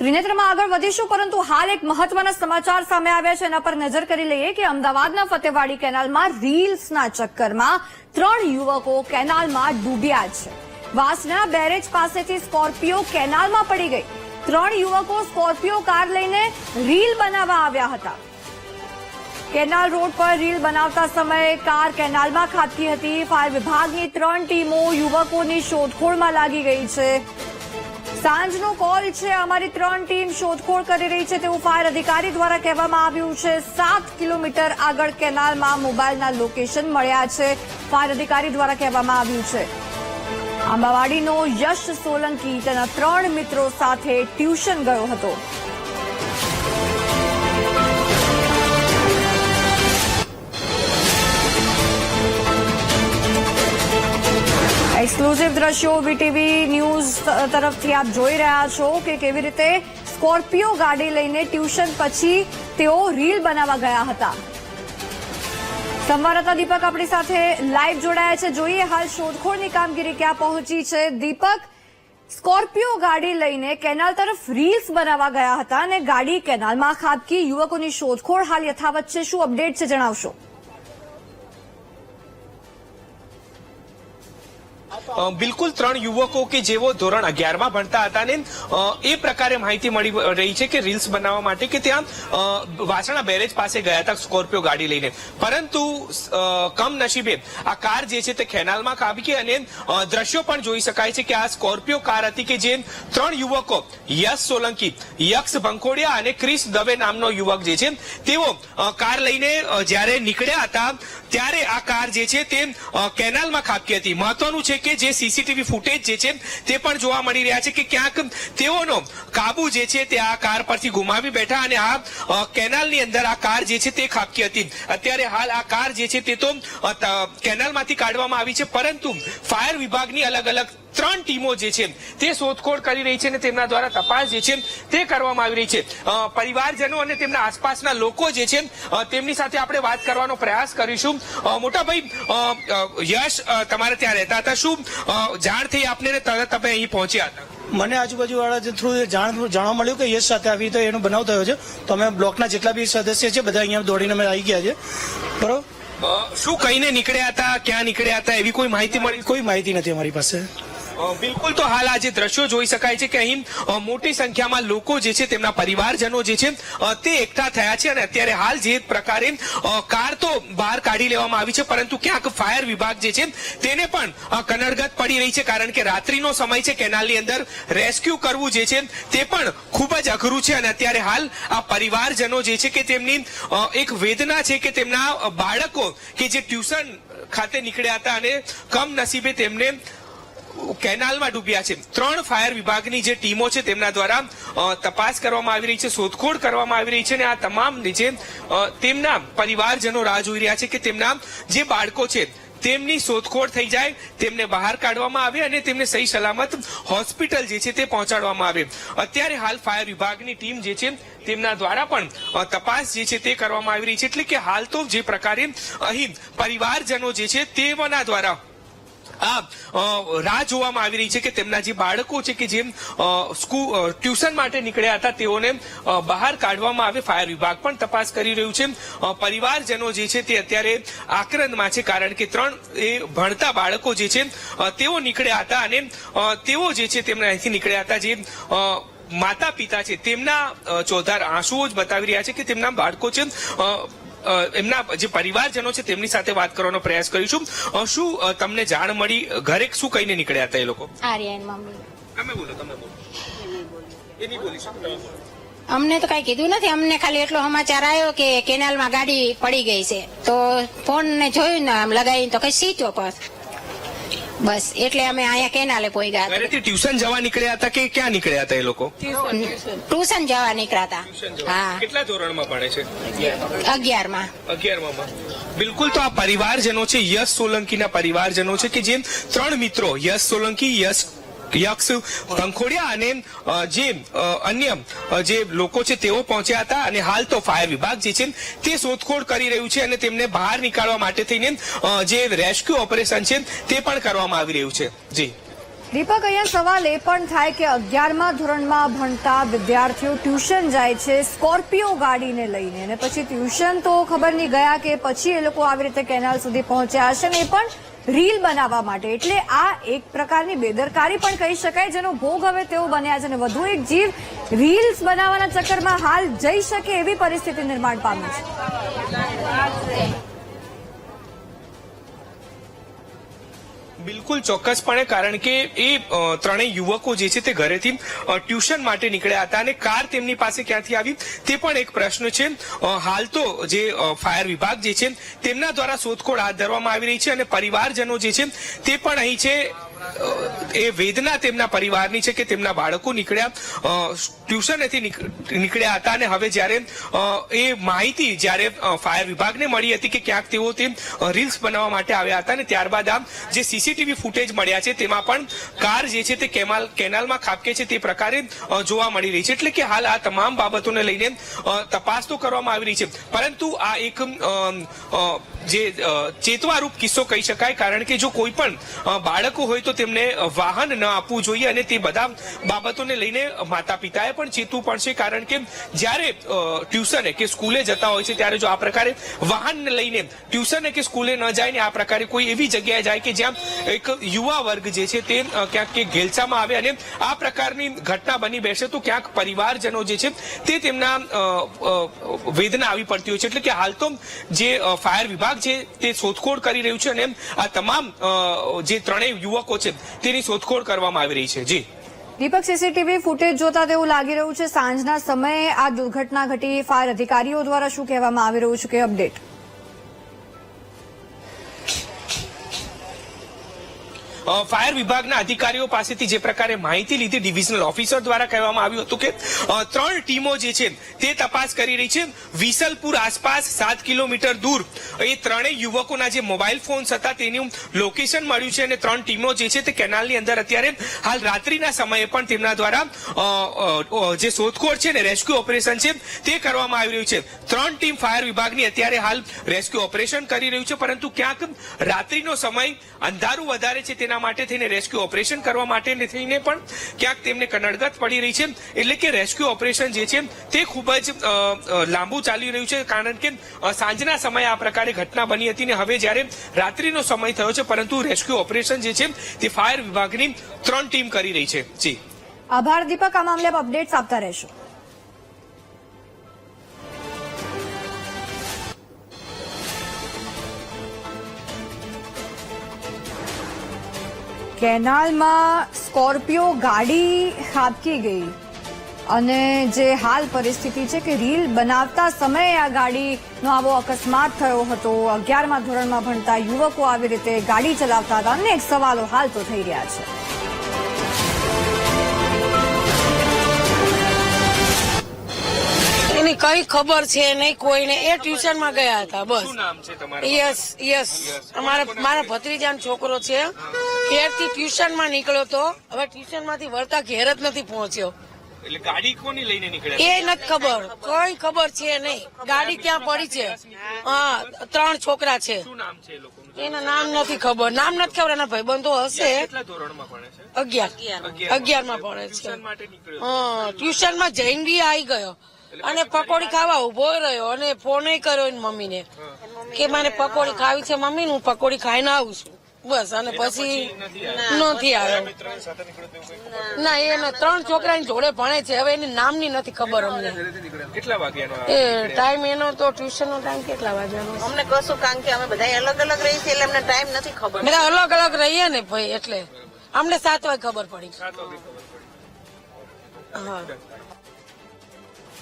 ત્રિનેત્રમાં આગળ વધીશું, પરંતુ હાલ એક મહત્વના સમાચાર સામે આવ્યા છે. એના પર નજર કરી લઈએ કે અમદાવાદના ફતેવાડી કેનાલમાં રીલ્સના ચક્કરમાં ત્રણ યુવકો કેનાલમાં ડૂબ્યા છે. વાસના બેરેજ પાસેથી સ્કોર્પિયો કેનાલમાં પડી ગઈ. ત્રણ યુવકો સ્કોર્પિયો કાર લઈને રીલ બનાવવા આવ્યા હતા. કેનાલ રોડ પર રીલ બનાવતા સમયે કાર કેનાલમાં ખાબકી હતી. ફાયર વિભાગની ત્રણ ટીમો યુવકોની શોધખોળમાં લાગી ગઈ છે. સાંજનો કોલ છે. અમારી ત્રણ ટીમ શોધખોળ કરી રહી છે તેવું ફાયર અધિકારી દ્વારા કહેવામાં આવ્યું છે. સાત કિલોમીટર આગળ કેનાલમાં મોબાઈલના લોકેશન મળ્યા છે. ફાયર અધિકારી દ્વારા કહેવામાં આવ્યું છે. આંબાવાડીનો યશ સોલંકી તેના ત્રણ મિત્રો સાથે ટ્યુશન ગયો હતો. એક્સક્લુઝિવ દ્રશ્યો વીટીવી ન્યૂઝ તરફથી આપ જોઈ રહ્યા છો કે કેવી રીતે સ્કોર્પિયો ગાડી લઈને ટ્યુશન પછી તેઓ રીલ બનાવવા ગયા હતા. સંવાદદાતા દીપક આપણી સાથે લાઈવ જોડાયા છે. જોઈએ હાલ શોધખોળની કામગીરી ક્યાં પહોંચી છે. દીપક, સ્કોર્પિયો ગાડી લઈને કેનાલ તરફ રીલ્સ બનાવવા ગયા હતા અને ગાડી કેનાલમાં ખાબકી. યુવકોની શોધખોળ હાલ યથાવત છે. શું અપડેટ છે જણાવશો? બિલકુલ ત્રણ યુવકો કે જેઓ ધોરણ અગિયારમાં ભણતા હતા ને એ પ્રકારે માહિતી મળી રહી છે કે રીલ્સ બનાવવા માટે કે ત્યાં વાસણા બેરેજ પાસે ગયા હતા સ્કોર્પિયો ગાડી લઈને. પરંતુ કમનસીબે આ કાર જે છે તે કેનાલમાં કાપી અને દ્રશ્યો પણ જોઈ શકાય છે કે આ સ્કોર્પિયો કાર હતી કે જે ત્રણ યુવકો, યશ સોલંકી, યક્ષ ભંખોડિયા અને ક્રિસ દવે નામનો યુવક જે છે, તેઓ કાર લઈને જ્યારે નીકળ્યા હતા, ત્યારે આ કાર જે છે તે કેનાલમાં ખાબકી હતી. મહત્વનું છે કે જે સીસીટીવી ફૂટેજ જે છે તે પણ જોવા મળી રહ્યા છે કે ક્યાંક તેઓનો કાબુ જે છે તે આ કાર પરથી ગુમાવી બેઠા અને આ કેનાલની અંદર આ કાર જે છે તે ખાબકી હતી. અત્યારે હાલ આ કાર જે છે તે તો કેનાલમાંથી કાઢવામાં આવી છે, પરંતુ ફાયર વિભાગની અલગ અલગ ત્રણ ટીમો જે છે તે શોધખોળ કરી રહી છે અને તેમના દ્વારા તપાસ જે છે તે કરવામાં આવી રહી છે. પરિવારજનો અને તેમના આસપાસના લોકો જે છે તેમની સાથે આપણે વાત કરવાનો પ્રયાસ કરીશું. મોટા અ, યશ તમારે ત્યાં રહેતા હતા. શું જાણ થઈ આપને તરત તમે અહીં પહોંચ્યા હતા? મને આજુબાજુ વાળા થ્રુ જાણ જાણવા મળ્યું કે યશ સાથે આવી રીતે એનો બનાવ થયો છે. તો અમે બ્લોકના જેટલા બી સદસ્ય છે બધા અહીંયા દોડીને અમે આવી ગયા છે. બરોબર? શું કહીને નીકળ્યા હતા ક્યાં નીકળ્યા હતા એવી કોઈ માહિતી મળી? કોઈ માહિતી નથી અમારી પાસે. બિલકુલ તો હાલ આજે દ્રશ્યો જોઈ શકાય છે કે અહીં મોટી સંખ્યામાં લોકો જે છે તેમના પરિવારજનો જે છે તે એકઠા થયા છે અને અત્યારે હાલ જે પ્રકારે કાર તો બહાર કાઢી લેવામાં આવી છે, પરંતુ ક્યાંક ફાયર વિભાગ જે છે તેને પણ કનડગત પડી રહી છે કારણ કે રાત્રિનો સમય છે, કેનાલની અંદર રેસ્ક્યુ કરવું જે છે તે પણ ખૂબ જ અઘરું છે અને અત્યારે હાલ આ પરિવારજનો જે છે કે તેમની એક વેદના છે કે તેમના બાળકો કે જે ટ્યુશન ખાતે નીકળ્યા હતા અને કમનસીબે તેમને કેનાલમાં ડૂબ્યા છે. ત્રણ ફાયર વિભાગની જે ટીમો છે તેમના દ્વારા તપાસ કરવામાં આવી રહી છે, શોધખોળ કરવામાં આવી રહી છે અને આ તમામ જે તેમના પરિવારજનો રાહ જોઈ રહ્યા છે કે તેમના જે બાળકો છે, તેમની શોધખોળ થઈ જાય, તેમને બહાર કાઢવામાં આવે અને તેમને સહી સલામત હોસ્પિટલ જે છે તે પહોંચાડવામાં આવે. અત્યારે હાલ ફાયર વિભાગની ટીમ જે છે તેમના દ્વારા પણ તપાસ જે છે તે કરવામાં આવી રહી છે. એટલે કે હાલ તો જે પ્રકારે અહીં પરિવારજનો જે છે તેઓના દ્વારા રાહ જોવામાં આવી રહી છે કે તેમના જે બાળકો છે કે જેમ સ્કૂલ ટ્યુશન માટે નીકળ્યા હતા, તેઓને બહાર કાઢવામાં આવે, ફાયર વિભાગ પણ તપાસ કરી રહ્યું છે. પરિવારજનો જે છે તે અત્યારે આક્રંદમાં છે, કારણ કે ત્રણ, એ ભણતા બાળકો જે છે તેઓ નીકળ્યા હતા અને તેઓ જે છે તેમના અહીંથી નીકળ્યા હતા, જે માતા પિતા છે, તેમના ચોધાર આંસુઓ જ બતાવી રહ્યા છે કે તેમના બાળકો છે એમના જે પરિવારજનો છે તેમની સાથે વાત કરવાનો પ્રયાસ કરીશું. શું તમને જાણ મળી? ઘરે શું કહીને નીકળ્યા હતા એ લોકો? આર્યન મમ્મી. તમે બોલો તમે બોલો. એ નહીં બોલી શકો તમે બોલો. અમને તો કઈ કીધું નથી. અમને ખાલી એટલો સમાચાર આવ્યો કે કેનાલમાં ગાડી પડી ગઈ છે. તો ફોન ને જોયું ને આમ લગાવીને તો કઈ સીટ પર બસ એટલે અમે અહીંયા કેનાલે પોઈ ઘરેથી ટ્યુશન જવા નીકળ્યા હતા કે ક્યાં નીકળ્યા હતા એ લોકો? ટ્યુશન જવા નીકળ્યા હતા હા. કેટલા ધોરણમાં ભણે છે? અગિયારમાં. અગિયારમાં. બિલકુલ તો આ પરિવારજનો છે યશ સોલંકીના પરિવારજનો છે કે જે ત્રણ મિત્રો યશ સોલંકી યશ યક્ષ પંખોડિયા અને જે અન્ય જે લોકો છે તેઓ પહોંચ્યા હતા અને હાલ તો ફાયર વિભાગ જે છે તે શોધખોળ કરી રહ્યું છે અને તેમને બહાર નીકાળવા માટે થઈને જે રેસ્ક્યુ ઓપરેશન છે તે પણ કરવામાં આવી રહ્યું છે. જી. દીપક, અહીંયા સવાલ એ પણ થાય કે અગિયારમા ધોરણમાં ભણતા વિદ્યાર્થીઓ ટ્યુશન જાય છે, સ્કોર્પિયો ગાડીને લઈને અને પછી ટ્યુશન તો ખબર નહીં ગયા કે પછી એ લોકો આવી રીતે કેનાલ સુધી પહોંચ્યા હશે ને એ પણ રીલ બનાવવા માટે. એટલે આ એક પ્રકારની બેદરકારી પણ કહી શકાય, જેનો ભોગ હવે તેઓ બન્યા છે અને વધુ એક જીવ રીલ્સ બનાવવાના ચક્કરમાં હાલ જઈ શકે એવી પરિસ્થિતિ નિર્માણ પામી છે. બિલકુલ ચોક્કસપણે, કારણ કે એ ત્રણેય યુવકો જે છે તે ઘરેથી ટ્યુશન માટે નીકળ્યા હતા અને કાર તેમની પાસે ક્યાંથી આવી? તે પણ એક પ્રશ્ન છે. હાલ તો જે ફાયર વિભાગ જે છે, તેમના દ્વારા શોધખોળ હાથ ધરવામાં આવી રહી છે અને પરિવારજનો જે છે તે પણ અહીં છે. એ વેદના તેમના પરિવારની છે કે તેમના બાળકો નીકળ્યા ટ્યુશનેથી નીકળ્યા હતા અને હવે જ્યારે એ માહિતી જ્યારે ફાયર વિભાગને મળી હતી કે ક્યાંક તેઓ તે રીલ્સ બનાવવા માટે આવ્યા હતા અને ત્યારબાદ આ જે સીસીટીવી ફૂટેજ મળ્યા છે તેમાં પણ કાર જે છે તે કેમાલ, કેનાલમાં ખાબકે છે તે પ્રકારે જોવા મળી રહી છે. એટલે કે હાલ આ તમામ બાબતોને લઈને તપાસ તો કરવામાં આવી રહી છે. પરંતુ આ એક જે ચેતવારૂપ કિસ્સો કહી શકાય, કારણ કે જો કોઈ પણ બાળકો હોય તો તેમને વાહન ન આપવું જોઈએ અને તે બધા બાબતોને લઈને માતા પિતાએ પણ ચેતવું પડશે કારણ કે જ્યારે ટ્યુશને કે સ્કૂલે જતા હોય છે ત્યારે જો આ પ્રકારે વાહનને લઈને ટ્યુશને કે સ્કૂલે ન જાય ને આ પ્રકારે કોઈ એવી જગ્યાએ જાય કે જ્યાં એક યુવા વર્ગ જે છે તે ક્યાંક કે ઘેલસામાં આવે અને આ પ્રકારની ઘટના બની બેસે તો ક્યાંક પરિવારજનો જે છે તે તેમના વેદના આવી પડતી હોય છે. એટલે કે હાલ તો જે ફાયર વિભાગ છે તે શોધખોળ કરી રહ્યું છે અને આ તમામ જે ત્રણેય યુવકો છે. તેની શોધખોળ કરવામાં આવી રહી છે. જી. દીપક સીસીટીવી ફૂટેજ જોતા તેવું લાગી રહ્યું છે. સાંજના સમયે આ દુર્ઘટના ઘટી ફાયર અધિકારીઓ દ્વારા શું કહેવામાં આવી રહ્યું છે? કે અપડેટ ફાયર વિભાગના અધિકારીઓ પાસેથી જે પ્રકારે માહિતી લીધી, ડિવિઝનલ ઓફિસર દ્વારા કહેવામાં આવ્યું હતું કે ત્રણ ટીમો જે છે, તે તપાસ કરી રહી છે. વિસલપુર આસપાસ સાત કિલોમીટર દૂર, એ ત્રણેય યુવકોના જે મોબાઈલ ફોન્સ હતા તેનું લોકેશન મળ્યું છે અને ત્રણ ટીમો જે છે તે કેનાલની અંદર અત્યારે હાલ રાત્રિના સમયે પણ તેમના દ્વારા જે શોધખોળ છે ને રેસ્ક્યુ ઓપરેશન છે, તે કરવામાં આવી રહ્યું છે. ત્રણ ટીમ ફાયર વિભાગની અત્યારે હાલ રેસ્ક્યુ ઓપરેશન કરી રહ્યું છે, પરંતુ ક્યાંક રાત્રિનો સમય અંધારું વધારે છે તેના માટે થઈને રેસ્ક્યુ ઓપરેશન કરવા માટે થઈને પણ ક્યાંક તેમને કનડગત પડી રહી છે. એટલે કે રેસ્ક્યુ ઓપરેશન જે છે તે ખૂબ જ લાંબુ ચાલી રહ્યું છે. કારણ કે સાંજના સમયે આ પ્રકારે ઘટના બની હતી ને હવે જ્યારે રાત્રિનો સમય થયો છે, પરંતુ રેસ્ક્યુ ઓપરેશન જે છે તે ફાયર વિભાગની ત્રણ ટીમ કરી રહી છે. જી. આભાર, દીપક. આ મામલે અપડેટ્સ આપતા રહેશો. કેનાલમાં સ્કોર્પિયો ગાડી ખાબકી ગઈ. અને જે હાલ પરિસ્થિતિ છે કે રીલ બનાવતા સમયે આ ગાડીનો આવો અકસ્માત થયો હતો. અગિયારમા ધોરણમાં ભણતા યુવકો આવી રીતે ગાડી ચલાવતા હતા. અનેક સવાલો હાલ તો થઈ રહ્યા છે. એની કઈ ખબર છે નહીં કોઈને. એ ટ્યુશનમાં ગયા હતા બસ. શું નામ છે તમારું? Yes yes. અમારા મારા ભત્રીજાનો છોકરો છે. ઘેરથી ટ્યુશનમાં નીકળ્યો તો હવે ટ્યુશનમાંથી વળતા ઘેર જ નથી પહોંચ્યો. એટલે ગાડી કોની લઈને નીકળ્યા એ નથી ખબર. કોઈ ખબર છે નહીં. ગાડી ત્યાં પડી છે? હા ત્રણ છોકરા છે. શું નામ છે એના નામ નથી ખબર. નામ નથી ખબર એના ભાઈબંધો હશે. કેટલા ધોરણમાં ભણે છે? અગિયાર. અગિયારમાં ભણે છે. ટ્યુશન માટે નીકળ્યો. હા ટ્યુશનમાં જૈન બી આવી ગયો અને પકોડી ખાવા ઊભો રહ્યો અને ફોન કર્યો એની મમ્મીને કે મારે પકોડી ખાવી છે મમ્મી હું પકોડી ખાઈને આવું છું. બસ અને પછી નથી આવ્યો? ના એના ત્રણ છોકરાની જોડે ભણે છે. હવે એની નામની નથી ખબર અમને. કેટલા વાગ્યાનો એ ટાઈમ એનો તો ટ્યુશન નો ટાઈમ કેટલા વાગ્યાનો અમને કશું કારણ કે અમે બધા અલગ અલગ રહી છીએ એટલે અમને ટાઈમ નથી ખબર. બધા અલગ અલગ રહીએ ને ભાઈ એટલે. અમને સાત વાગે ખબર પડી. હા.